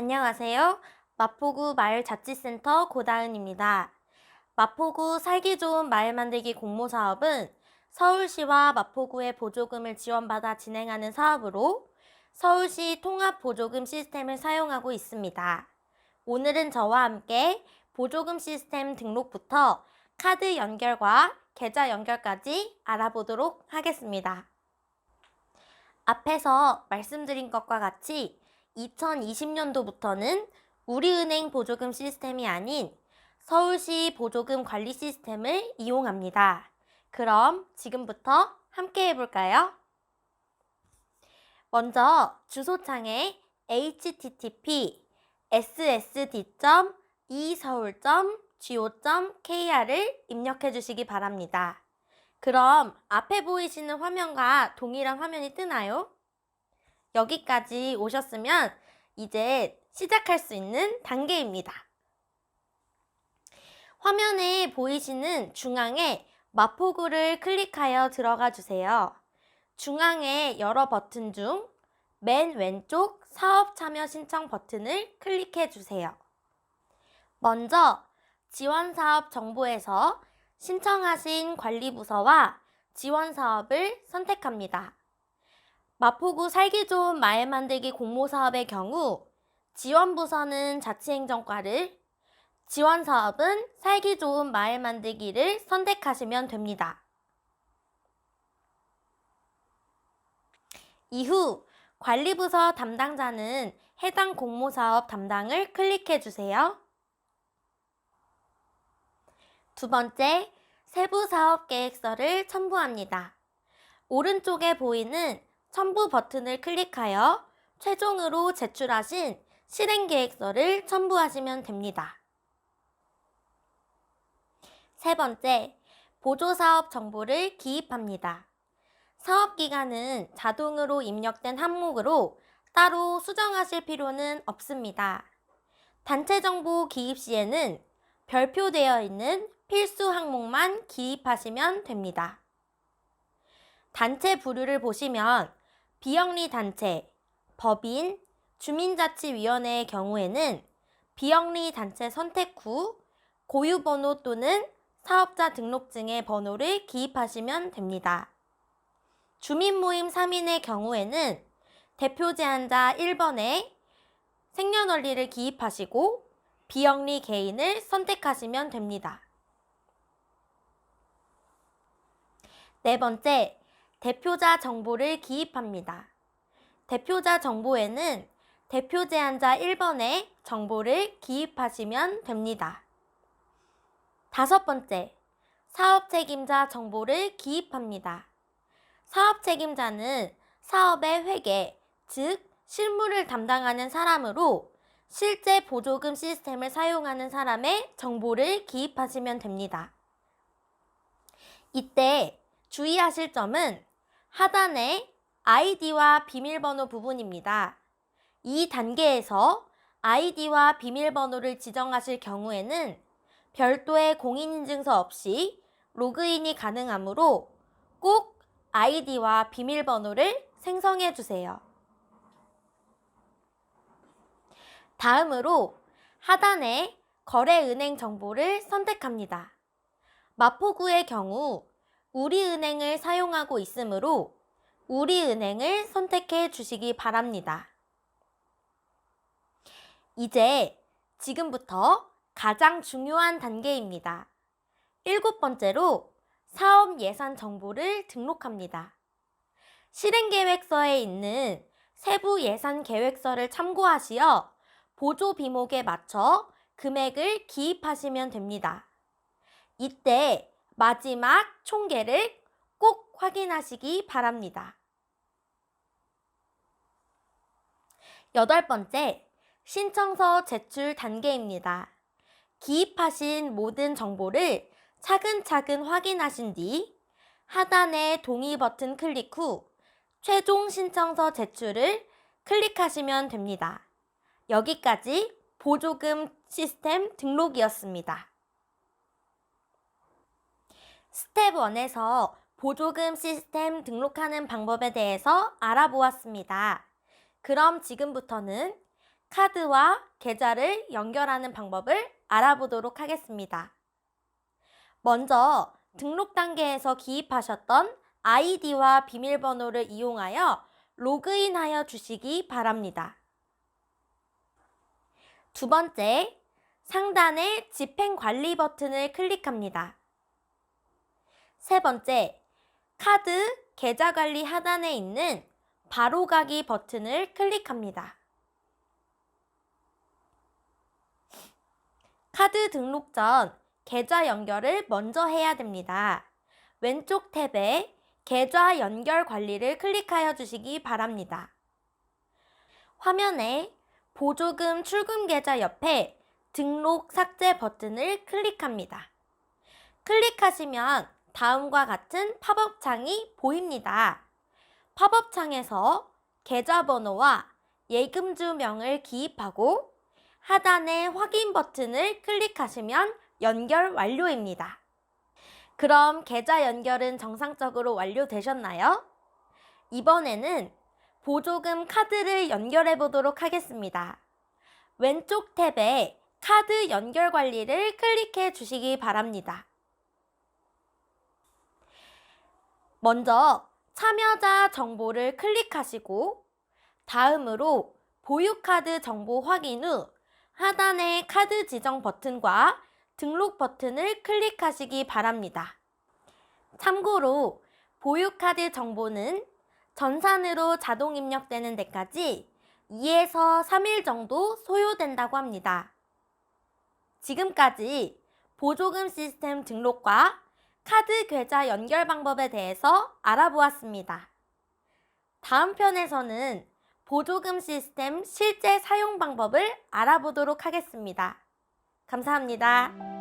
안녕하세요. 마포구 마을 자치센터 고다은입니다. 마포구 살기 좋은 마을 만들기 공모 사업은 서울시와 마포구의 보조금을 지원받아 진행하는 사업으로 서울시 통합 보조금 시스템을 사용하고 있습니다. 오늘은 저와 함께 보조금 시스템 등록부터 카드 연결과 계좌 연결까지 알아보도록 하겠습니다. 앞에서 말씀드린 것과 같이 2020년도부터는 우리은행 보조금 시스템이 아닌 서울시 보조금 관리 시스템을 이용합니다. 그럼 지금부터 함께 해볼까요? 먼저 주소창에 http ssd.e서울.go.kr을 입력해 주시기 바랍니다. 그럼 앞에 보이시는 화면과 동일한 화면이 뜨나요? 여기까지 오셨으면 이제 시작할 수 있는 단계입니다. 화면에 보이시는 중앙에 마포구를 클릭하여 들어가 주세요. 중앙의 여러 버튼 중 맨 왼쪽 사업 참여 신청 버튼을 클릭해 주세요. 먼저 지원 사업 정보에서 신청하신 관리부서와 지원 사업을 선택합니다. 마포구 살기 좋은 마을 만들기 공모 사업의 경우 지원 부서는 자치행정과를, 지원 사업은 살기 좋은 마을 만들기를 선택하시면 됩니다. 이후 관리부서 담당자는 해당 공모 사업 담당을 클릭해 주세요. 두 번째, 세부 사업 계획서를 첨부합니다. 오른쪽에 보이는 첨부 버튼을 클릭하여 최종으로 제출하신 실행 계획서를 첨부하시면 됩니다. 세 번째, 보조사업 정보를 기입합니다. 사업 기간은 자동으로 입력된 항목으로 따로 수정하실 필요는 없습니다. 단체 정보 기입 시에는 별표되어 있는 필수 항목만 기입하시면 됩니다. 단체 부류를 보시면 비영리 단체, 법인, 주민자치위원회의 경우에는 비영리 단체 선택 후 고유번호 또는 사업자 등록증의 번호를 기입하시면 됩니다. 주민모임 3인의 경우에는 대표 제안자 1번에 생년월일을 기입하시고 비영리 개인을 선택하시면 됩니다. 네 번째, 대표자 정보를 기입합니다. 대표자 정보에는 대표 제안자 1번에 정보를 기입하시면 됩니다. 다섯 번째, 사업 책임자 정보를 기입합니다. 사업 책임자는 사업의 회계, 즉 실무를 담당하는 사람으로 실제 보조금 시스템을 사용하는 사람의 정보를 기입하시면 됩니다. 이때 주의하실 점은 하단의 아이디와 비밀번호 부분입니다. 이 단계에서 아이디와 비밀번호를 지정하실 경우에는 별도의 공인인증서 없이 로그인이 가능하므로 꼭 아이디와 비밀번호를 생성해 주세요. 다음으로 하단에 거래은행 정보를 선택합니다. 마포구의 경우 우리은행을 사용하고 있으므로 우리은행을 선택해 주시기 바랍니다. 이제 지금부터 가장 중요한 단계입니다. 일곱 번째로 사업 예산 정보를 등록합니다. 실행계획서에 있는 세부 예산 계획서를 참고하시어 보조 비목에 맞춰 금액을 기입하시면 됩니다. 이때 마지막 총계를 꼭 확인하시기 바랍니다. 여덟 번째, 신청서 제출 단계입니다. 기입하신 모든 정보를 차근차근 확인하신 뒤 하단의 동의 버튼 클릭 후 최종 신청서 제출을 클릭하시면 됩니다. 여기까지 보조금 시스템 등록이었습니다. 스텝 1에서 보조금 시스템 등록하는 방법에 대해서 알아보았습니다. 그럼 지금부터는 카드와 계좌를 연결하는 방법을 알아보도록 하겠습니다. 먼저 등록 단계에서 기입하셨던 아이디와 비밀번호를 이용하여 로그인하여 주시기 바랍니다. 두 번째, 상단의 집행 관리 버튼을 클릭합니다. 세 번째, 카드 계좌 관리 하단에 있는 바로 가기 버튼을 클릭합니다. 카드 등록 전 계좌 연결을 먼저 해야 됩니다. 왼쪽 탭에 계좌 연결 관리를 클릭하여 주시기 바랍니다. 화면에 보조금 출금 계좌 옆에 등록 삭제 버튼을 클릭합니다. 클릭하시면 다음과 같은 팝업 창이 보입니다. 팝업 창에서 계좌번호와 예금주명을 기입하고 하단의 확인 버튼을 클릭하시면 연결 완료입니다. 그럼 계좌 연결은 정상적으로 완료되셨나요? 이번에는 보조금 카드를 연결해 보도록 하겠습니다. 왼쪽 탭에 카드 연결 관리를 클릭해 주시기 바랍니다. 먼저 참여자 정보를 클릭하시고 다음으로 보유카드 정보 확인 후 하단의 카드 지정 버튼과 등록 버튼을 클릭하시기 바랍니다. 참고로 보유카드 정보는 전산으로 자동 입력되는 데까지 2에서 3일 정도 소요된다고 합니다. 지금까지 보조금 시스템 등록과 카드 계좌 연결 방법에 대해서 알아보았습니다. 다음 편에서는 보조금 시스템 실제 사용 방법을 알아보도록 하겠습니다. 감사합니다.